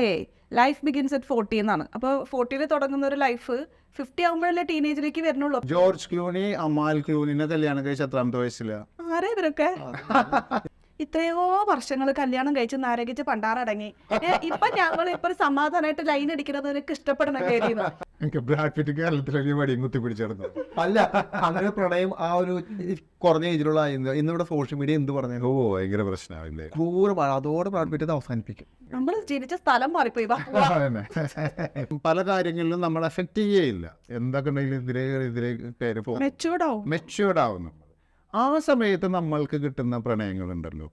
ഏയ് life begins at forty എന്നാണ്. അപ്പോൾ ഫോർട്ടിയിൽ തുടങ്ങുന്ന ഒരു ലൈഫ് ഫിഫ്റ്റി ആകുമ്പോഴല്ലേ ടീനേജിലേക്ക് വരുന്നുള്ളൂ. ജോർജ് ക്ലൂണി അമാൽ ക്ലൂണിനെ കല്യാണം കഴിച്ച എത്രാമത്തെ വയസ്സില? ആരാ ഇവരൊക്കെ? ഇത്രയോ വർഷങ്ങൾ കല്യാണം കഴിച്ച് നാരകിച്ച് പണ്ടാറടങ്ങി. ഇപ്പൊ ഞങ്ങൾ ഇപ്പൊ സമാധാനമായിട്ട് ലൈൻ അടിക്കുന്നത് എനിക്ക് ഇഷ്ടപ്പെടുന്ന ബ്രാഡ് മടിയും അല്ല അങ്ങനെ പ്രണയം ആ ഒരു കുറഞ്ഞ ഏജിലുള്ള ആയിരുന്നു ഇന്നിവിടെ സോഷ്യൽ മീഡിയ എന്ത് പറഞ്ഞു? ഓ ഭയങ്കര പ്രശ്നമാവില്ലേ ക്രൂരമാണ് അതോടെ പ്രാർത്ഥിച്ചത് അവസാനിപ്പിക്കും. നമ്മൾ ജനിച്ച സ്ഥലം മാറിപ്പോയി. പല കാര്യങ്ങളിലും നമ്മൾ അഫക്റ്റ് ചെയ്യയില്ല എന്തൊക്കെ ഉണ്ടെങ്കിലും ഇതിലേക്ക് ഇതിലേക്ക് പേര് പോകും മെച്ചൂർഡ് ആവും. മെച്യൂർഡ് ആവുന്നു. ആ സമയത്ത് നമ്മൾക്ക് കിട്ടുന്ന പ്രണയങ്ങളുണ്ടല്ലോ.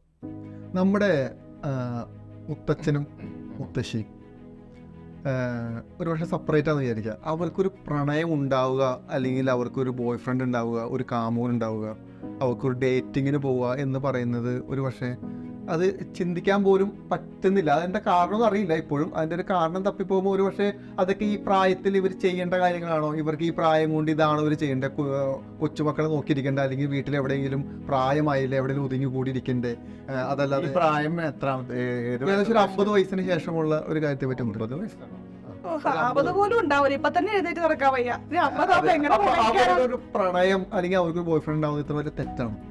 നമ്മുടെ മുത്തച്ഛനും മുത്തശ്ശിയും ഒരുപക്ഷെ ഒരു പക്ഷേ സെപ്പറേറ്റ് ആണെന്ന് വിചാരിക്കുക. അവർക്കൊരു പ്രണയം ഉണ്ടാവുക അല്ലെങ്കിൽ അവർക്കൊരു ബോയ് ഫ്രണ്ട് ഉണ്ടാവുക ഒരു കാമൂൻ ഉണ്ടാവുക അവർക്കൊരു ഡേറ്റിങ്ങിന് പോവുക എന്ന് പറയുന്നത് ഒരു പക്ഷേ അത് ചിന്തിക്കാൻ പോലും പറ്റുന്നില്ല. അതിന്റെ കാരണം അറിയില്ല ഇപ്പോഴും. അതിന്റെ ഒരു കാരണം തപ്പിപ്പോകുമ്പോൾ ഒരു പക്ഷേ അതൊക്കെ ഈ പ്രായത്തിൽ ഇവർ ചെയ്യേണ്ട കാര്യങ്ങളാണോ? ഇവർക്ക് ഈ പ്രായം കൊണ്ട് ഇതാണോ ഇവർ ചെയ്യേണ്ടത് കു- കൊച്ചുമക്കളെ നോക്കിയിരിക്കേണ്ട? അല്ലെങ്കിൽ വീട്ടിൽ എവിടെയെങ്കിലും പ്രായമായില്ല? എവിടെയെങ്കിലും ഒതുങ്ങി കൂടിയിരിക്കണ്ടേ? അതല്ലാതെ പ്രായം എത്ര ഏകദേശം ഒരു അമ്പത് വയസ്സിന് ശേഷമുള്ള ഒരു കാര്യത്തെ പറ്റി. അമ്പത് വയസ്സാണ്? അമ്പത് പോലും ഉണ്ടാവില്ല. ഇപ്പൊ തന്നെ എഴുന്നേറ്റ് നടക്കാൻ വയ്യ. ഒരു പ്രണയം അല്ലെങ്കിൽ അവർക്ക് ബോയ്ഫ്രണ്ട് ഉണ്ടാവുന്നത് ഇത്ര വലിയ തെറ്റാണ്.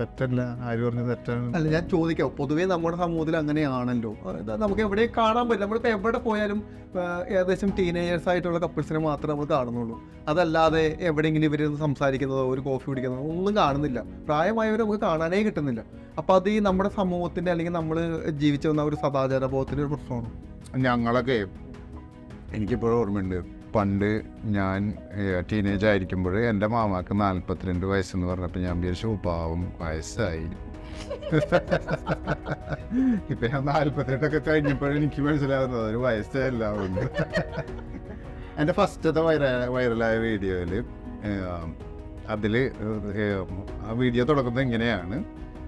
തെറ്റല്ല. ആര് പറഞ്ഞു തെറ്റാണ്? അല്ല ഞാൻ ചോദിക്കാം. പൊതുവേ നമ്മുടെ സമൂഹത്തിൽ അങ്ങനെയാണല്ലോ. നമുക്ക് എവിടെ കാണാൻ പറ്റില്ല. നമ്മളിപ്പോൾ എവിടെ പോയാലും ഏകദേശം ടീനേജേഴ്സ് ആയിട്ടുള്ള കപ്പിൾസിനെ മാത്രമേ നമ്മൾ കാണുന്നുള്ളൂ. അതല്ലാതെ എവിടെയെങ്കിലും ഇവർ സംസാരിക്കുന്നതോ ഒരു കോഫി കുടിക്കുന്നതോ ഒന്നും കാണുന്നില്ല. പ്രായമായവരെ നമുക്ക് കാണാനേ കിട്ടുന്നില്ല. അപ്പോൾ അത് ഈ നമ്മുടെ സമൂഹത്തിന്റെ അല്ലെങ്കിൽ നമ്മൾ ജീവിച്ചു വന്ന ഒരു സദാചാര ബോധത്തിന്റെ ഒരു പ്രശ്നമാണ്. ഞങ്ങളൊക്കെ എനിക്കിപ്പോഴും ഓർമ്മയുണ്ട്. പണ്ട് ഞാൻ ടീനേജ് ആയിരിക്കുമ്പോൾ എന്റെ മാമാക്ക് നാൽപ്പത്തിരണ്ട് വയസ്സെന്ന് പറഞ്ഞപ്പോൾ ഞാൻ വിചാരിച്ചു "ഓ, പാവം വയസ്സായി. ഇപ്പൊ ഞാൻ നാൽപ്പത്തെട്ടൊക്കെ കഴിഞ്ഞപ്പോഴും എനിക്ക് മനസ്സിലാവുന്നത് ഒരു വയസ്സല്ല എന്റെ ഫസ്റ്റത്തെ വൈറ വൈറലായ വീഡിയോയിൽ അതിൽ ആ വീഡിയോ തുടങ്ങുന്നത് ഇങ്ങനെയാണ്.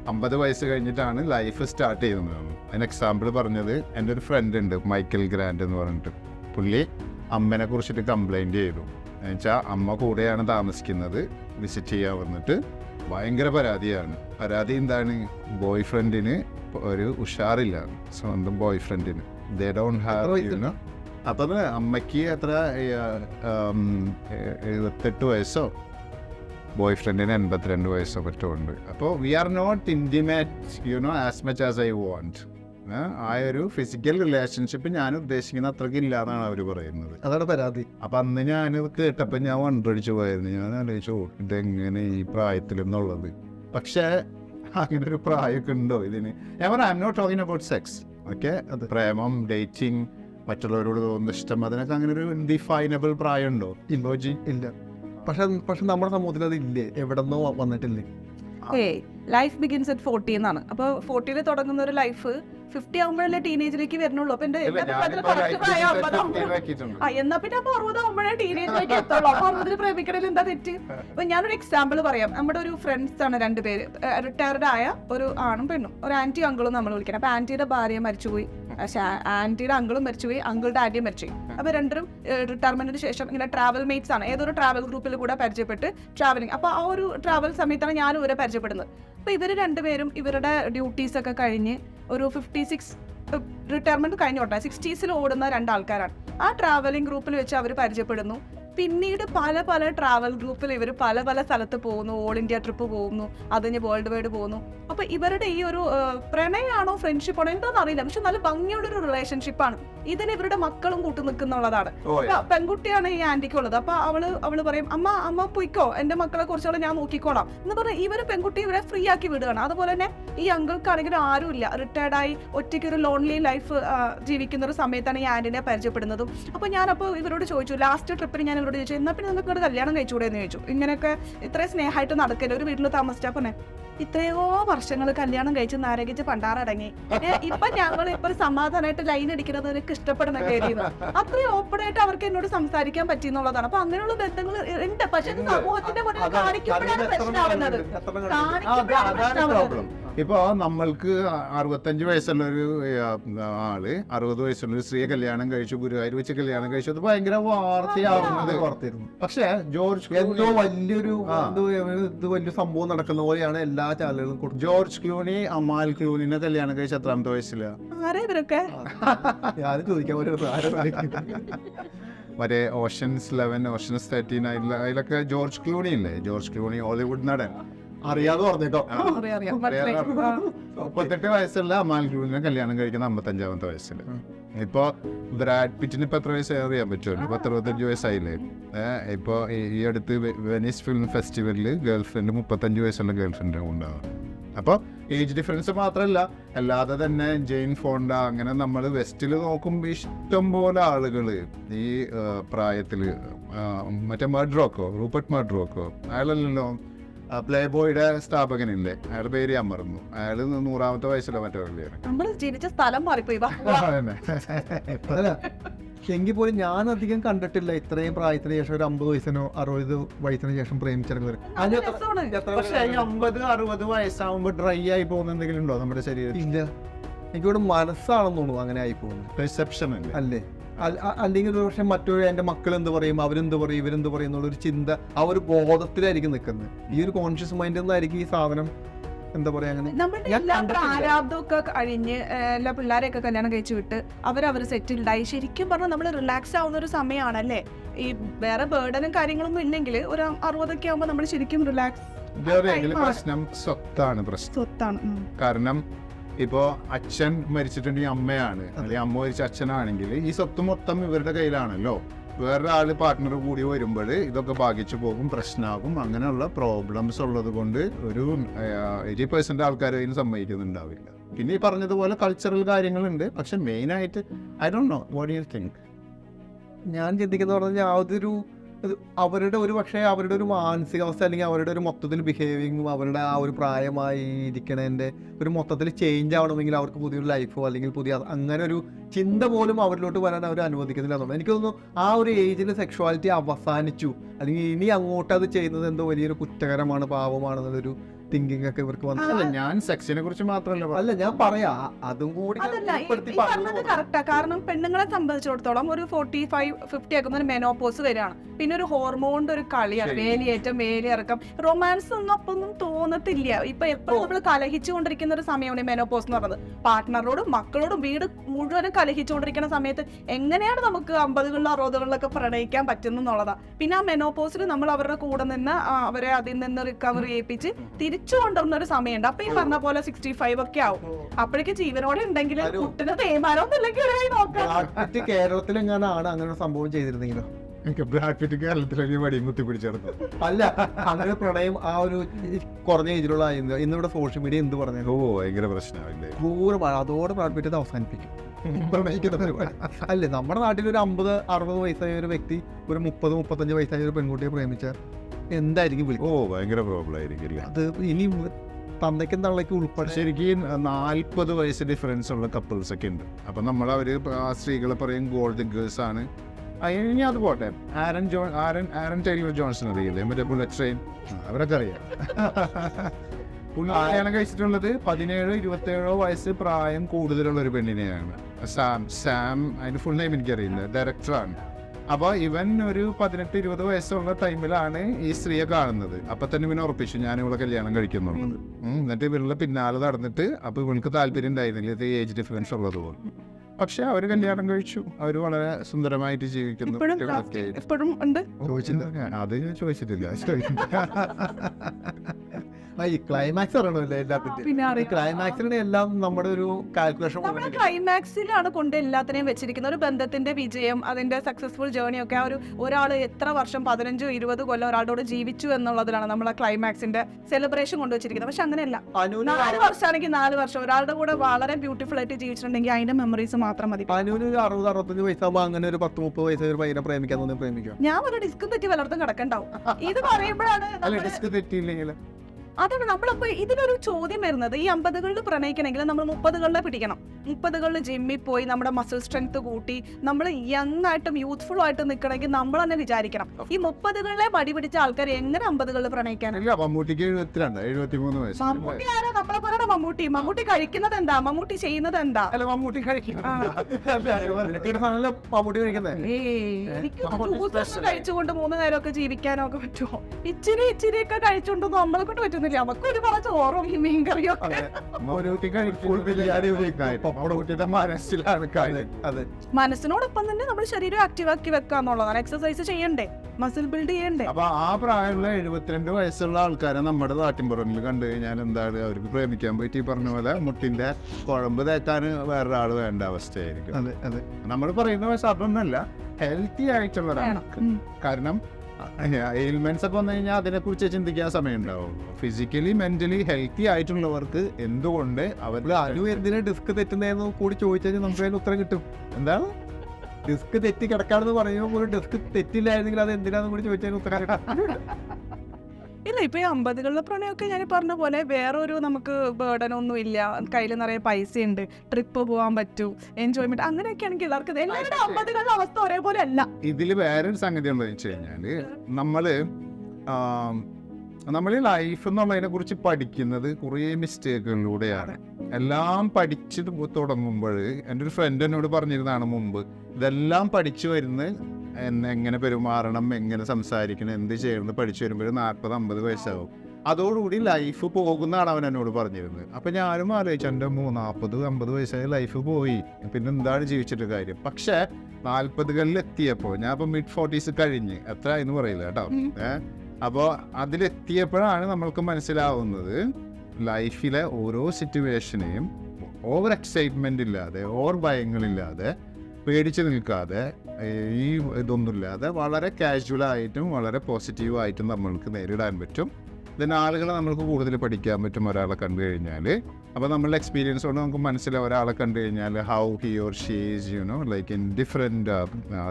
അമ്പത് വയസ്സ് കഴിഞ്ഞിട്ടാണ് ലൈഫ് സ്റ്റാർട്ട് ചെയ്യുന്നത്. അതിന് എക്സാമ്പിൾ പറഞ്ഞത് എന്റെ ഒരു ഫ്രണ്ട് ഉണ്ട് മൈക്കൽ ഗ്രാൻഡ് എന്ന് പറഞ്ഞിട്ട്. പുള്ളി അമ്മനെ കുറിച്ചിട്ട് കംപ്ലൈന്റ് ചെയ്തു. എന്നുവെച്ചാൽ അമ്മ കൂടെയാണ് താമസിക്കുന്നത്. വിസിറ്റ് ചെയ്യാൻ വന്നിട്ട് ഭയങ്കര പരാതിയാണ്. പരാതി എന്താണ്? ബോയ് ഫ്രണ്ടിന് ഒരു ഉഷാറില്ല. സ്വന്തം ബോയ് ഫ്രണ്ടിന് ദേ ഡോണ്ട് ഹാവ് അപ്പം അമ്മയ്ക്ക് എത്ര എഴുപത്തെട്ട് വയസ്സോ? ബോയ് ഫ്രണ്ടിന് എൺപത്തിരണ്ട് വയസ്സോ പറ്റുമുണ്ട് അപ്പോൾ we are not intimate you know as much as I want ആ ഒരു ഫിസിക്കൽ റിലേഷൻഷിപ്പ് ഞാൻ ഉദ്ദേശിക്കുന്ന അത്രയ്ക്ക് ഇല്ല എന്നാണ് അവർ പറയുന്നത്. അതാണ് പരാതി. അപ്പം അന്ന് ഞാൻ കേട്ടപ്പോൾ ഞാൻ വണ്ടടിച്ചു പോയിരുന്നു ഞാൻ ആലോചിച്ചു ഇത് ഇതെങ്ങനെ ഈ പ്രായത്തിൽ എന്നുള്ളത്. പക്ഷേ അങ്ങനെ ഒരു പ്രായമൊക്കെ ഉണ്ടോ ഇതിന്? ഞാൻ പറഞ്ഞു I'm not talking about sex okay അത്. പ്രേമം ഡേറ്റിംഗ് മറ്റുള്ളവരോട് തോന്നുന്ന ഇഷ്ടം അതിനൊക്കെ അങ്ങനെ ഒരു ഇൻഡിഫൈനബിൾ പ്രായം ഉണ്ടോ ഇമോജി ഇല്ല. പക്ഷെ പക്ഷെ നമ്മുടെ സമൂഹത്തിൽ അത് ഇല്ലേ? എവിടെ നിന്നോ വന്നിട്ടില്ലേ? ലൈഫ് ബിഗിൻസ് അറ്റ് ഫോർട്ടി എന്നാണ്. അപ്പൊ ഫോർട്ടിയിൽ തുടങ്ങുന്ന ഒരു ലൈഫ് ഫിഫ്റ്റി ആകുമ്പോഴല്ലേ ടീനേജിലേക്ക് വരുന്നുള്ളൂ. അപ്പൊ എന്റെ പ്രായം. ആ എന്നാ പിന്നെ അപ്പൊ അറുപതാകുമ്പോഴേ ടീനേജിലേക്ക് എത്തുള്ളൂ. അപ്പൊ അറുപതിൽ പ്രേമിക്കണതിൽ എന്താ തെറ്റ്? അപ്പൊ ഞാനൊരു എക്സാമ്പിൾ പറയാം. നമ്മുടെ ഒരു ഫ്രണ്ട്സ് ആണ് രണ്ടുപേര് റിട്ടയർഡ് ആയ ഒരു ആണും പെണ്ണും. ഒരു ആന്റി അങ്കിളും നമ്മൾ വിളിക്കണം. അപ്പൊ ആന്റിയുടെ ഭാര്യ മരിച്ചുപോയി. പക്ഷെ ആന്റിയുടെ അങ്കിളും മരിച്ചുപോയി. അങ്കിളുടെ ആന്റിയും മരിച്ചു അപ്പൊ രണ്ടും റിട്ടയർമെന്റിന് ശേഷം ഇങ്ങനെ ട്രാവൽ മേറ്റ്സ് ആണ്. ഏതൊരു ട്രാവൽ ഗ്രൂപ്പിൽ കൂടെ പരിചയപ്പെട്ട് ട്രാവലിംഗ് അപ്പൊ ആ ഒരു ട്രാവൽ സമയത്താണ് ഞാനും ഇവരെ പരിചയപ്പെടുന്നത്. അപ്പൊ ഇവർ രണ്ടുപേരും ഇവരുടെ ഡ്യൂട്ടീസ് ഒക്കെ കഴിഞ്ഞ് ഒരു ഫിഫ്റ്റി സിക്സ് റിട്ടയർമെന്റ് കഴിഞ്ഞോട്ടെ സിക്സ്റ്റീസിൽ ഓടുന്ന രണ്ടാൾക്കാരാണ്. ആ ട്രാവലിംഗ് ഗ്രൂപ്പിൽ വെച്ച് അവർ പരിചയപ്പെടുന്നു. പിന്നീട് പല പല ട്രാവൽ ഗ്രൂപ്പിൽ ഇവർ പല പല സ്ഥലത്ത് പോകുന്നു. ഓൾ ഇന്ത്യ ട്രിപ്പ് പോകുന്നു. അതിന് വേൾഡ് വൈഡ് പോകുന്നു. അപ്പൊ ഇവരുടെ ഈ ഒരു പ്രണയമാണോ ഫ്രണ്ട്ഷിപ്പ് ആണോ എന്താണെന്ന് അറിയില്ല. പക്ഷെ നല്ല ഭംഗിയുള്ള ഒരു റിലേഷൻഷിപ്പാണ് ഇതിന് ഇവരുടെ മക്കളും കൂട്ടു നിൽക്കുന്നുള്ളതാണ്. പെൺകുട്ടിയാണ് ഈ ആന്റിക്ക് ഉള്ളത് അപ്പൊ അവൾ അവൾ പറയും അമ്മ അമ്മ പൊയ്ക്കോ. എന്റെ മക്കളെ കുറിച്ചുള്ള ഞാൻ നോക്കിക്കോളാം. എന്ന് പറഞ്ഞാൽ ഇവർ പെൺകുട്ടി ഇവരെ ഫ്രീ ആക്കി വിടുകയാണ്. അതുപോലെ തന്നെ ഈ അങ്കിൾക്കാണെങ്കിൽ ആരുമില്ല റിട്ടയർഡ് ആയി ഒറ്റയ്ക്ക് ഒരു ലോൺലി ലൈഫ് ജീവിക്കുന്ന ഒരു സമയത്താണ് ഈ ആന്റിനെ പരിചയപ്പെടുന്നതും. അപ്പൊ ഞാനപ്പോൾ ഇവരോട് ചോദിച്ചു ലാസ്റ്റ് ട്രിപ്പിന് ഞാൻ ഇവരോട് ചോദിച്ചു എന്നാൽ പിന്നെ നിങ്ങൾക്ക് ഇവിടെ കല്യാണം കഴിച്ചുകൂടെ എന്ന് ചോദിച്ചു. ഇങ്ങനെയൊക്കെ ഇത്രയും സ്നേഹമായിട്ട് നടക്കല്ലേ? ഒരു വീട്ടിൽ താമസിച്ചാൽ പറഞ്ഞേ ഇത്രയോ വർഷങ്ങൾ കല്യാണം കഴിച്ച് നാരകിച്ച് പണ്ടാറടങ്ങി ഇപ്പൊ ഞങ്ങൾ ഇപ്പൊ സമാധാനമായിട്ട് ലൈൻ അടിക്കുന്നത് എനിക്ക് ഇഷ്ടപ്പെടുന്ന കാര്യം അത്രയും ഓപ്പൺ ആയിട്ട് അവർക്ക് എന്നോട് സംസാരിക്കാൻ പറ്റി എന്നുള്ളതാണ്. അപ്പൊ അങ്ങനെയുള്ള ബന്ധങ്ങൾ ഉണ്ട് പക്ഷെ സമൂഹത്തിന്റെ മുന്നിൽ കാണിക്കുമ്പോഴാണ് പ്രശ്നമാവുന്നത്. കാണിക്കുമ്പോഴാണ് പ്രശ്നമാവുന്നത്. പ്രോബ്ലം ഇപ്പൊ നമ്മൾക്ക് അറുപത്തഞ്ച് വയസ്സുള്ള ഒരു ആൾ അറുപത് വയസ്സുള്ള ഒരു സ്ത്രീയെ കല്യാണം കഴിച്ചു ഗുരുവായൂർ വെച്ച് കല്യാണം കഴിച്ചു. അത് ഭയങ്കര വാർത്തയാവുന്നത്. വാർത്തയായിരുന്നു പക്ഷെ ജോർജ് എന്തോ വലിയൊരു. ഇത് വലിയ സംഭവം നടക്കുന്ന പോലെയാണ് എല്ലാ ചാനലുകളും കൊടുത്തത് ജോർജ് ക്ലൂണി അമാൽ ക്ലൂണിനെ കല്യാണം കഴിച്ച എത്രാമത്തെ വയസ്സിൽ? ഞാൻ ചോദിക്കാൻ മറ്റേ ഓഷൻസ് ലെവൻ ഓഷൻസ് തേർട്ടീൻ അതിലൊക്കെ ജോർജ് ക്ലൂണി ഇല്ലേ? ജോർജ് ക്ലൂണി ഹോളിവുഡ് നടൻ. അറിയാതെ പറഞ്ഞിട്ടോ. മുപ്പത്തെട്ട് വയസ്സുള്ള അമാൽ കല്യാണം കഴിക്കുന്ന അമ്പത്തഞ്ചാമത്തെ വയസ്സിൽ ഇപ്പൊ ബ്രാഡ് പിറ്റിന് ഇപ്പൊ എത്ര വയസ്സായി അറിയാൻ പറ്റുമല്ലോ ഇപ്പൊ അറുപത്തഞ്ച് വയസ്സായില്ലേ? ഏഹ് ഇപ്പൊ ഈ- അടുത്ത് വെനീസ് ഫിലിം ഫെസ്റ്റിവലിൽ ഗേൾ ഫ്രണ്ട് മുപ്പത്തഞ്ച് വയസ്സുള്ള ഗേൾ ഫ്രണ്ട് ഉണ്ടാവും. അപ്പോൾ ഏജ് ഡിഫറൻസ് മാത്രമല്ല അല്ലാതെ തന്നെ ജെയിൻ ഫോണ്ട അങ്ങനെ നമ്മൾ വെസ്റ്റിൽ നോക്കുമ്പോൾ ഇഷ്ടം പോലെ ആളുകൾ ഈ പ്രായത്തിൽ മറ്റേ മഡ്രോക്കോ റൂപ്പർട്ട് മഡ്രോക്കോ അയാളല്ലല്ലോ പ്ലേ ബോയുടെ സ്ഥാപകനില്ലേ? അയാളുടെ പേര് ഞാൻ മറന്നു. അയാൾ നൂറാമത്തെ വയസ്സിലോ മറ്റോ ജനിച്ച സ്ഥലം മാറിപ്പോയി എങ്കിൽ പോലും ഞാൻ അധികം കണ്ടിട്ടില്ല ഇത്രയും പ്രായത്തിന് ശേഷം ഒരു അമ്പത് വയസ്സിനോ അറുപത് വയസ്സിന് ശേഷം പ്രേമിച്ചിറങ്ങി നല്ല രസമാണ്. പക്ഷേ ഈ അമ്പത് അറുപത് വയസ്സാവുമ്പോൾ ഡ്രൈ ആയി പോകുന്ന എന്തെങ്കിലും ഉണ്ടോ നമ്മുടെ ശരീരത്തിൽ? ഇല്ല. എനിക്കിവിടെ മനസ്സാണെന്ന് തോന്നുന്നു അങ്ങനെ ആയി പോകുന്നത്. പെർസെപ്ഷൻ അല്ലേ? അല്ലെങ്കിൽ ഒരു പക്ഷെ മറ്റൊരു എന്റെ മക്കൾ എന്ത് പറയും അവരെന്ത് പറയും ഇവരെന്ത് പറയും എന്നുള്ള ഒരു ചിന്ത ആ ഒരു ബോധത്തിലായിരിക്കും നിൽക്കുന്നത്. ഈ ഒരു കോൺഷ്യസ് മൈൻഡിൽ നിന്നായിരിക്കും ഈ സാധനം എന്താ പറയാ അങ്ങനെ നമ്മുടെ ഞാൻ എല്ലാ കണ്ടിട്ടില്ല. പ്രാരാബ്ദമൊക്കെ കഴിഞ്ഞ് എല്ലാ പിള്ളേരെയൊക്കെ കല്യാണം കഴിച്ചു വിട്ട് അവരവർ സെറ്റിൽഡായി ശരിക്കും പറഞ്ഞാൽ നമ്മൾ റിലാക്സ് ആവുന്ന ഒരു സമയമാണല്ലേ? ഈ വേറെ ബേർഡനും കാര്യങ്ങളൊന്നും ഇല്ലെങ്കിൽ ഒരു അറുപതൊക്കെ ആകുമ്പോൾ നമ്മൾ ശരിക്കും റിലാക്സ് പ്രശ്നം സ്വത്താണ് പ്രശ്നം. സ്വത്താണ്. കാരണം ഇപ്പോ അച്ഛൻ മരിച്ചിട്ടുണ്ടെങ്കിൽ അമ്മയാണ്. അല്ലെങ്കിൽ അമ്മ മരിച്ച അച്ഛനാണെങ്കിൽ ഈ സ്വത്ത് മൊത്തം ഇവരുടെ കയ്യിലാണല്ലോ. വേറൊരാൾ പാർട്ട്ണർ കൂടി വരുമ്പോൾ ഇതൊക്കെ ഭാഗിച്ചു പോകും പ്രശ്നമാകും അങ്ങനെയുള്ള പ്രോബ്ലംസ് ഉള്ളത് കൊണ്ട് ഒരു എയ്റ്റി പെർസെന്റ് ആൾക്കാർ അതിന് സമ്മതിക്കുന്നുണ്ടാവില്ല. പിന്നെ ഈ പറഞ്ഞതുപോലെ കൾച്ചറൽ കാര്യങ്ങളുണ്ട്. പക്ഷെ മെയിനായിട്ട് I don't know what you think ഞാൻ ചിന്തിക്കുന്ന പറഞ്ഞാൽ യാതൊരു അവരുടെ ഒരു പക്ഷേ അവരുടെ ഒരു മാനസികാവസ്ഥ അല്ലെങ്കിൽ അവരുടെ ഒരു മൊത്തത്തിൽ ബിഹേവിങ്ങും അവരുടെ ആ ഒരു പ്രായമായി ഇരിക്കണതിന്റെ ഒരു മൊത്തത്തിൽ ചേഞ്ച് ആവണമെങ്കിൽ അവർക്ക് പുതിയൊരു ലൈഫോ അല്ലെങ്കിൽ പുതിയ അങ്ങനെ ഒരു ചിന്ത പോലും അവരിലോട്ട് വരാൻ അവർ അനുവദിക്കുന്നില്ല എന്നുള്ളത് എനിക്ക് തോന്നുന്നു ആ ഒരു ഏജിൽ സെക്ഷുവാലിറ്റി അവസാനിച്ചു. അല്ലെങ്കിൽ ഇനി അങ്ങോട്ട് അത് ചെയ്യുന്നത് എന്തോ വലിയൊരു കുറ്റകരമാണ് പാവമാണെന്നുള്ളൊരു തിങ്കിങ് ഒക്കെ ഇവർക്ക് വന്നു. അല്ല ഞാൻ സെക്സിനെ കുറിച്ച് മാത്രമല്ല പറഞ്ഞത്. അല്ല ഞാൻ പറയാ അതും കൂടി ഞാൻ അതല്ല ഈ- ഉൾപ്പെടുത്തി ഈ പറഞ്ഞത് കറക്റ്റാ കാരണം പെണ്ണുങ്ങളെ സംബന്ധിച്ചിടത്തോളം ഒരു ഫോർട്ടി ഫൈവ് ഫിഫ്റ്റി ആക്കുന്ന മെനോപോസ് വരികയാണ് പിന്നെ ഒരു ഹോർമോണിന്റെ ഒരു കളിയാണ്. ശരി. വേലിയേറ്റം വേലിയിറക്കം റൊമാൻസ് ഒന്നും അപ്പൊ ഒന്നും തോന്നത്തില്ല. ഇപ്പൊ എപ്പോഴും നമ്മൾ കലഹിച്ചുകൊണ്ടിരിക്കുന്ന ഒരു സമയമാണ് ഈ മെനോപോസ് എന്ന് പറയുന്നത്. പാർട്ട്ണറോടും മക്കളോടും വീട് മുഴുവനും കലഹിച്ചുകൊണ്ടിരിക്കുന്ന സമയത്ത് എങ്ങനെയാണ് നമുക്ക് അമ്പതുകളിലും അറുപതുകളിലൊക്കെ പ്രണയിക്കാൻ പറ്റുന്നതാണ് പിന്നെ ആ മെനോപോസിൽ നമ്മൾ അവരുടെ കൂടെ നിന്ന് ആ, അവരെ അതിൽ നിന്ന് റിക്കവർ ചെയ്യിപ്പിച്ച് തിരിച്ചു കൊണ്ടുവരുന്ന ഒരു സമയമുണ്ട്. അപ്പൊ ഈ പറഞ്ഞ പോലെ സിക്സ്റ്റി ഫൈവ് ഒക്കെ ആവും. അപ്പോഴേക്ക് ജീവനോടെ ഉണ്ടെങ്കിൽ കുട്ടിന് തേയ്മാനം ഒരു കൈ നോക്കാം. ബ്രാഡ് കേരളത്തിലെങ്ങാനാണ് അങ്ങനെ സംഭവം ചെയ്തിരുന്നെങ്കിലും? എനിക്ക് ബ്രാഡ് പിറ്റ് കേരളത്തിലേക്ക് വടിയും കുത്തി പിടിച്ചെടുത്തു അല്ല അങ്ങനെ പ്രണയം ആ ഒരു കുറഞ്ഞ ഏജിലുള്ള ഇന്നിവിടെ സോഷ്യൽ മീഡിയ എന്ത് പറഞ്ഞു? ഓ ഭയങ്കര പ്രശ്നമല്ലേ ക്രൂരമാണ് അതോടെ പ്രാർത്ഥിച്ചത് അവസാനിപ്പിക്കും. പ്രണയിക്കുന്ന പരിപാടി. അല്ലേ നമ്മുടെ നാട്ടിൽ ഒരു അമ്പത് അറുപത് വയസ്സായ ഒരു വ്യക്തി ഒരു മുപ്പത് മുപ്പത്തഞ്ച് വയസ്സായ ഒരു പെൺകുട്ടിയെ പ്രേമിച്ചാൽ എന്തായിരിക്കും ഓ ഭയങ്കര പ്രോബ്ലം ആയിരിക്കും അത് ഇനി തന്നയ്ക്കും തള്ളയ്ക്കും ഉൾപ്പെടെ ശരിക്കും നാൽപ്പത് വയസ്സ് ഡിഫറൻസ് ഉള്ള കപ്പിൾസ് ഒക്കെ ഉണ്ട്. അപ്പൊ നമ്മൾ അവർ ആ സ്ത്രീകളെ പറയും ഗോൾഡ് ഗേൾസ് ആണ്. ഇനി അത് പോട്ടെ. Aaron John Aaron Aaron Taylor Johnson അറിയില്ലേ? മറ്റേ ബുള്ളറ്റ് ട്രെയിൻ അവരൊക്കെ അറിയാം. പുള്ളിയാണ് കല്യാണം കഴിച്ചിട്ടുള്ളത് പതിനേഴോ ഇരുപത്തേഴോ വയസ്സ് പ്രായം കൂടുതലുള്ള ഒരു പെണ്ണിനെയാണ്. സാം സാം അതിന് ഫുൾ നെയിം എനിക്കറിയില്ല. ഡയറക്ടറാണ് അപ്പോൾ ഇവൻ ഒരു പതിനെട്ട് ഇരുപത് വയസ്സുള്ള ടൈമിലാണ് ഈ സ്ത്രീയെ കാണുന്നത്. അപ്പൊ തന്നെ ഇവനെ ഉറപ്പിച്ചു ഞാൻ ഇവളെ കല്യാണം കഴിക്കുന്നുള്ളത്. എന്നിട്ട് ഇവരുടെ പിന്നാലെ നടന്നിട്ട് അപ്പൊ ഇവൾക്ക് താല്പര്യം ഉണ്ടായിരുന്നില്ല ഇത് ഏജ് ഡിഫറൻസ് ഉള്ളത് പോലും. പക്ഷെ അവർ കല്യാണം കഴിച്ചു. അവർ വളരെ സുന്ദരമായിട്ട് ജീവിക്കുന്നു. അത് ഞാൻ ചോദിച്ചിട്ടില്ല. ഈ ക്ലൈമാക്സ് ഈ അറിയാം. ക്ലൈമാക്സിന് എല്ലാം നമ്മുടെ ഒരു കാൽക്കുലേഷൻ നമ്മുടെ ക്ലൈമാക്സിലാണ് കൊണ്ട് എല്ലാത്തിനെയും വെച്ചിരിക്കുന്നത്. ഒരു ബന്ധത്തിന്റെ വിജയം അതിന്റെ സക്സസ്ഫുൾ ജേർണി ഒക്കെ ആ ഒരു ഒരാൾ എത്ര വർഷം പതിനഞ്ചോ ഇരുപത് കൊല്ലം ഒരാളോട് ജീവിച്ചു എന്നുള്ളതിലാണ് നമ്മൾ ക്ലൈമാക്സിന്റെ സെലിബ്രേഷൻ കൊണ്ടുവച്ചിരിക്കുന്നത്. പക്ഷെ അങ്ങനെയല്ല. നാല് വർഷമാണെങ്കിൽ നാല് വർഷം. ഒരാളുടെ കൂടെ വളരെ ബ്യൂട്ടിഫുൾ ആയിട്ട് ജീവിച്ചിട്ടുണ്ടെങ്കിൽ അതിന്റെ മെമ്മറീസ് മാത്രം മതി. അനുവിന് അറുപത് അറുപത്തഞ്ച് വയസ്സാകുമ്പോൾ അങ്ങനെ ഒരു പത്ത് മുപ്പത് വയസ്സ് ഒരു പയ്യനെ പ്രേമിക്കാൻ തോന്നി പ്രേമിക്കാം? ഞാൻ ഒരു ഡിസ്കും തെറ്റി വളർത്തും കിടക്കണ്ടാവും. ഇത് പറയുമ്പോഴാണ് ഡിസ്ക് തെറ്റിയില്ലെങ്കിൽ അതാണ് നമ്മളപ്പോ ഇതിനൊരു ചോദ്യം വരുന്നത്. ഈ അമ്പതുകളിൽ പ്രണയിക്കണമെങ്കിൽ നമ്മൾ മുപ്പതുകളിലെ പിടിക്കണം. മുപ്പതുകളിൽ ജിമ്മിൽ പോയി നമ്മുടെ മസിൽ സ്ട്രെങ്ത് കൂട്ടി നമ്മൾ യങ് ആയിട്ടും യൂത്ത്ഫുൾ ആയിട്ട് നിൽക്കണമെങ്കിൽ നമ്മൾ തന്നെ വിചാരിക്കണം. ഈ മുപ്പതുകളിലെ മടി പിടിച്ച ആൾക്കാർ എങ്ങനെ അമ്പതുകളിൽ പ്രണയിക്കാനാണ് മമ്മൂട്ടിക്ക് എഴുപത്തിരണ്ട് എഴുപത്തി മൂന്ന് വയസ്സ്. മമ്മൂട്ടി ആരാ? നമ്മളെ പറയണ മമ്മൂട്ടി. മമ്മൂട്ടി കഴിക്കുന്നത് എന്താ? മമ്മൂട്ടി ചെയ്യുന്നത് എന്താ? അല്ല മമ്മൂട്ടി കഴിക്കുന്നത് കഴിച്ചുകൊണ്ട് മൂന്ന് നേരമൊക്കെ ജീവിക്കാനൊക്കെ പറ്റുമോ? ഇച്ചിരി ഇച്ചിരി ഒക്കെ കഴിച്ചുകൊണ്ടൊന്നും നമ്മളെ കൊണ്ട് പറ്റുന്നില്ല. പറ ചോറും ഒക്കെ. മനസ്സിലാണ് കാര്യം. അതെ മനസ്സിനോടൊപ്പം തന്നെ നമ്മൾ ശരീരം ആക്റ്റീവ് ആക്കി വെക്കുക എന്നുള്ളതാണ്. എക്സസൈസ് ചെയ്യണ്ടേ? മസിൽ ബിൽഡ് ചെയ്യണ്ടേ? അപ്പൊ ആ പ്രായമുള്ള എഴുപത്തിരണ്ട് വയസ്സുള്ള ആൾക്കാരെ നമ്മുടെ നാട്ടിൻപുറങ്ങളിൽ കണ്ടു കഴിഞ്ഞാൽ എന്താണ്? അവർക്ക് പ്രേമിക്കാൻ പറ്റി പറഞ്ഞ പോലെ മുട്ടിന്റെ കുഴമ്പ് തേക്കാൻ വേറൊരാൾ വേണ്ട അവസ്ഥയായിരിക്കും. അതെ അതെ. നമ്മൾ പറയുന്ന വയസ്സ് അതൊന്നല്ല ഹെൽത്തി ആയിട്ടുള്ള വേണം. കാരണം എയിൽമെന്റ്സ് ഒക്കെ വന്നു കഴിഞ്ഞാൽ അതിനെക്കുറിച്ച് ചിന്തിക്കാൻ സമയം ഉണ്ടാവും ഫിസിക്കലി മെന്റലി ഹെൽത്തി ആയിട്ടുള്ളവർക്ക് എന്തുകൊണ്ട് അവർ അനു എന്തിനാ ഡിസ്ക് തെറ്റുന്നതെന്ന് കൂടി ചോദിച്ചാൽ നമുക്ക് അതിന് ഉത്തരം കിട്ടും. എന്താണ്? ഡിസ്ക് തെറ്റി കിടക്കാണെന്ന് പറയുമ്പോൾ ഡിസ്ക് തെറ്റില്ലായിരുന്നെങ്കിൽ അത് എന്തിനാന്ന് കൂടി ചോദിച്ചാൽ ഉത്തരം കിട്ടും. ഇല്ല ഇപ്പൊ ഈ അമ്പതുകളിലെ പ്രണയമൊക്കെ ഞാൻ പറഞ്ഞ പോലെ വേറൊരു നമുക്ക് ബേർഡനൊന്നും ഇല്ല കയ്യിൽ നിറയെ പൈസ ഉണ്ട് ട്രിപ്പ് പോകാൻ പറ്റൂ എൻജോയ്മെന്റ് അങ്ങനെയൊക്കെ ആണെങ്കിൽ എല്ലാവർക്കും എല്ലാവരുടെ അമ്പതുകളുടെ അവസ്ഥ ഒരേപോലെ അല്ല ഇതിൽ വേറൊരു സംഗതി എന്താ വെച്ച് കഴിഞ്ഞാൽ നമ്മൾ നമ്മൾ ഈ ലൈഫ് എന്നുള്ളതിനെ കുറിച്ച് പഠിക്കുന്നത് കുറേ മിസ്റ്റേക്കുകളിലൂടെയാണ് എല്ലാം പഠിച്ചു തുടങ്ങുമ്പോൾ എന്റെ ഒരു ഫ്രണ്ട് എന്നോട് പറഞ്ഞിരുന്നതാണ് മുമ്പ് ഇതെല്ലാം പഠിച്ചു വരുന്ന എങ്ങനെ പെരുമാറണം എങ്ങനെ സംസാരിക്കണം എന്ത് ചെയ്യണം പഠിച്ചു വരുമ്പോൾ നാൽപ്പത് അമ്പത് വയസ്സാകും അതോടുകൂടി ലൈഫ് പോകുന്നതാണ് അവൻ എന്നോട് പറഞ്ഞിരുന്നത്. അപ്പം ഞാനും ആലോചിച്ചു എന്റെ മൂന്ന് നാൽപ്പത് അമ്പത് വയസ്സായ ലൈഫ് പോയി. പിന്നെ എന്താണ് ജീവിച്ചിട്ട് കാര്യം? പക്ഷേ നാൽപ്പതുകളിൽ എത്തിയപ്പോൾ ഞാൻ ഇപ്പം മിഡ് ഫോർട്ടീസ് കഴിഞ്ഞ് എത്ര എന്ന് പറയില്ല കേട്ടോ. ഏഹ് അപ്പോൾ അതിലെത്തിയപ്പോഴാണ് നമ്മൾക്ക് മനസ്സിലാവുന്നത് ലൈഫിലെ ഓരോ സിറ്റുവേഷനെയും ഓവർ എക്സൈറ്റ്മെന്റ് ഇല്ലാതെ ഓവർ ഭയങ്ങളില്ലാതെ പേടിച്ച് നിൽക്കാതെ ഈ ഇതൊന്നുമില്ലാതെ വളരെ കാഷ്വലായിട്ടും വളരെ പോസിറ്റീവായിട്ടും നമ്മൾക്ക് നേരിടാൻ പറ്റും. ഇതിന് ആളുകളെ നമ്മൾക്ക് കൂടുതൽ പഠിക്കാൻ പറ്റും ഒരാളെ കണ്ടു കഴിഞ്ഞാൽ. അപ്പോൾ നമ്മളുടെ എക്സ്പീരിയൻസ് കൊണ്ട് നമുക്ക് മനസ്സിലാവും ഒരാളെ കണ്ടു കഴിഞ്ഞാൽ how he or she's you know like in different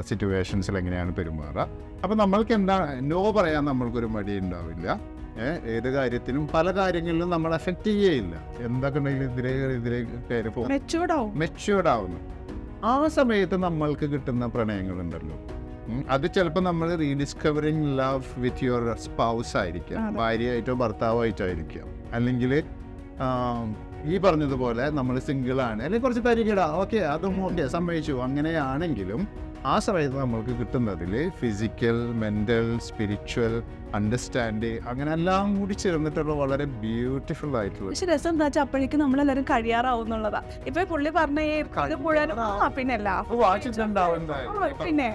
സിറ്റുവേഷൻസിൽ എങ്ങനെയാണ് പെരുമാറുക. അപ്പോൾ നമ്മൾക്ക് എന്താ നോ പറയാൻ നമ്മൾക്കൊരു മടി ഉണ്ടാവില്ല. ഏത് കാര്യത്തിനും പല കാര്യങ്ങളിലും നമ്മൾ എഫക്റ്റ് ചെയ്യേയില്ല. എന്തൊക്കെ ഉണ്ടെങ്കിലും ഇതിലേക്ക് ഇതിലേക്ക് മെച്യൂർഡ് ആവുന്നു. ആ സമയത്ത് നമ്മൾക്ക് കിട്ടുന്ന പ്രണയങ്ങളുണ്ടല്ലോ. അത് ചിലപ്പോൾ നമ്മൾ rediscovering love with your spouse ആയിരിക്കാം. ഭാര്യയായിട്ടോ ഭർത്താവായിട്ടോ ആയിരിക്കാം അല്ലെങ്കിൽ ഈ പറഞ്ഞതുപോലെ നമ്മൾ സിംഗിളാണ് അല്ലെങ്കിൽ കുറച്ച് തരികിട ഓക്കെ അതും ഓക്കെ സമ്മതിച്ചു. അങ്ങനെയാണെങ്കിലും ആ സമയത്ത് നമ്മൾക്ക് കിട്ടുന്നതിൽ ഫിസിക്കൽ മെന്റൽ സ്പിരിച്വൽ അണ്ടർസ്റ്റാൻഡിങ് അങ്ങനെ എല്ലാം കൂടി ചേർന്നിട്ടുള്ള വളരെ ബ്യൂട്ടിഫുൾ ആയിട്ടുള്ള പക്ഷെ രസം എന്താ വെച്ചാൽ അപ്പോഴേക്കും നമ്മളെല്ലാവരും കഴിയാറാവുന്നുള്ളതാ ഇപ്പൊ പുള്ളി പറഞ്ഞ പിന്നെ പിന്നെ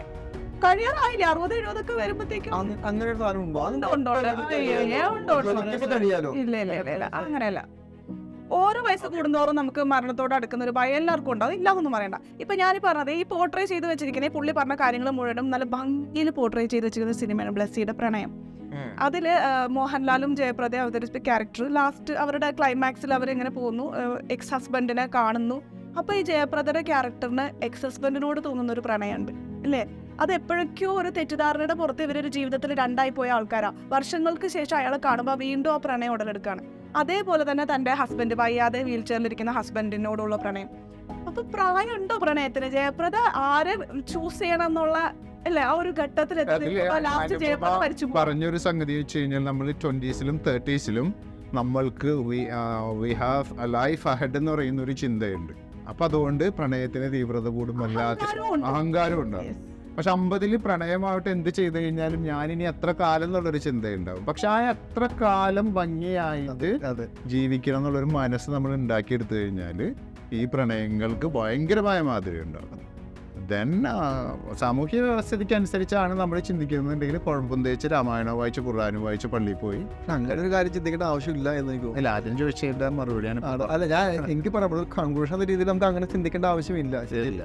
കഴിയാറായില്ല അറുപത് എഴുപതൊക്കെ വരുമ്പോഴത്തേക്കും അങ്ങ- അങ്ങനെ ഒരു സാധനം ഉണ്ടോ ഉണ്ടോ ഇല്ല ഇല്ല ഇല്ല അങ്ങനെയല്ല ഓരോ വയസ്സ് കൂടുന്നോറും നമുക്ക് മരണത്തോട് അടുക്കുന്ന ഒരു ഭയം എല്ലാവർക്കും ഉണ്ട് അത് ഇല്ലാതൊന്നും പറയണ്ട. ഇപ്പൊ ഞാൻ പറഞ്ഞത് ഈ പോർട്രേ ചെയ്ത് വെച്ചിരിക്കുന്ന ഈ പുള്ളി പറഞ്ഞ കാര്യങ്ങൾ മുഴുവനും നല്ല ഭംഗിയിൽ പോർട്രേ ചെയ്ത് വെച്ചിരിക്കുന്ന സിനിമയാണ് ബ്ലസ്സിയുടെ പ്രണയം. അതിൽ മോഹൻലാലും ജയപ്രദ അവതരിപ്പിച്ച ക്യാരക്ടർ ലാസ്റ്റ് അവരുടെ ക്ലൈമാക്സിൽ അവരിങ്ങനെ പോകുന്നു. എക്സ് ഹസ്ബൻഡിനെ കാണുന്നു. അപ്പൊ ഈ ജയപ്രദയുടെ ക്യാരക്ടറിന് എക്സ് ഹസ്ബൻഡിനോട് തോന്നുന്ന ഒരു പ്രണയമുണ്ട്. അല്ലേ? അത് എപ്പോഴൊക്കെയോ ഒരു തെറ്റിദ്ധാരണയുടെ പുറത്ത് ഇവരൊരു ജീവിതത്തിൽ രണ്ടായി പോയ ആൾക്കാരാ. വർഷങ്ങൾക്ക് ശേഷം അയാളെ കാണുമ്പോൾ വീണ്ടും ആ പ്രണയം ഉടലെടുക്കുകയാണ് അതേപോലെ തന്നെ തന്റെ ഹസ്ബൻഡ് വയ്യാതെ വീൽ ചെയറിലിരിക്കുന്ന ഹസ്ബൻഡിനോടുള്ള പ്രണയം അപ്പൊ പ്രായമുണ്ടോ പ്രണയത്തിന് ജയപ്രദ ആരെ ചൂസ് ചെയ്യണം എന്നുള്ള അല്ലേ ആ ഒരു ഘട്ടത്തിൽ. പറഞ്ഞൊരു സംഗതി വെച്ച് കഴിഞ്ഞാൽ നമ്മൾ ട്വന്റീസിലും തേർട്ടീസിലും നമ്മൾക്ക് വി ഹാവ് ലൈഫ് അഹെഡ് എന്ന് പറയുന്ന ഒരു ചിന്തയുണ്ട് അപ്പൊ അതുകൊണ്ട് പ്രണയത്തിന് തീവ്രത കൂടുമല്ലാത്ത. അഹങ്കാരം Yes. പക്ഷെ അമ്പതിൽ പ്രണയമാവട്ടെ എന്ത് ചെയ്തു കഴിഞ്ഞാലും ഞാനിനി എത്ര കാലം എന്നുള്ളൊരു ചിന്തയുണ്ടാവും. പക്ഷെ ആ എത്ര കാലം ഭംഗിയായിട്ട് അതെ ജീവിക്കണം എന്നുള്ളൊരു മനസ്സ് നമ്മൾ ഉണ്ടാക്കിയെടുത്തു കഴിഞ്ഞാൽ ഈ പ്രണയങ്ങൾക്ക് ഭയങ്കരമായ മാതിരി ഉണ്ടാകും. ദെൻ സാമൂഹ്യ വ്യവസ്ഥയ്ക്ക് അനുസരിച്ചാണ് നമ്മൾ ചിന്തിക്കുന്നുണ്ടെങ്കിൽ കുഴപ്പം തേച്ച് രാമായണം വായിച്ച് ഖുർആാനും വായിച്ച് പള്ളിയിൽ പോയി. അങ്ങനെ ഒരു കാര്യം ചിന്തിക്കേണ്ട ആവശ്യമില്ല എന്ന് എനിക്ക് അല്ല ആദ്യം ചോദിച്ചതിന്റെ മറുപടിയാണ്? അല്ല ഞാൻ എനിക്ക് പറയാം കൺക്ലൂഷൻ എന്ന രീതിയിൽ നമുക്ക് അങ്ങനെ ചിന്തിക്കേണ്ട ആവശ്യമില്ല. ശരിയില്ല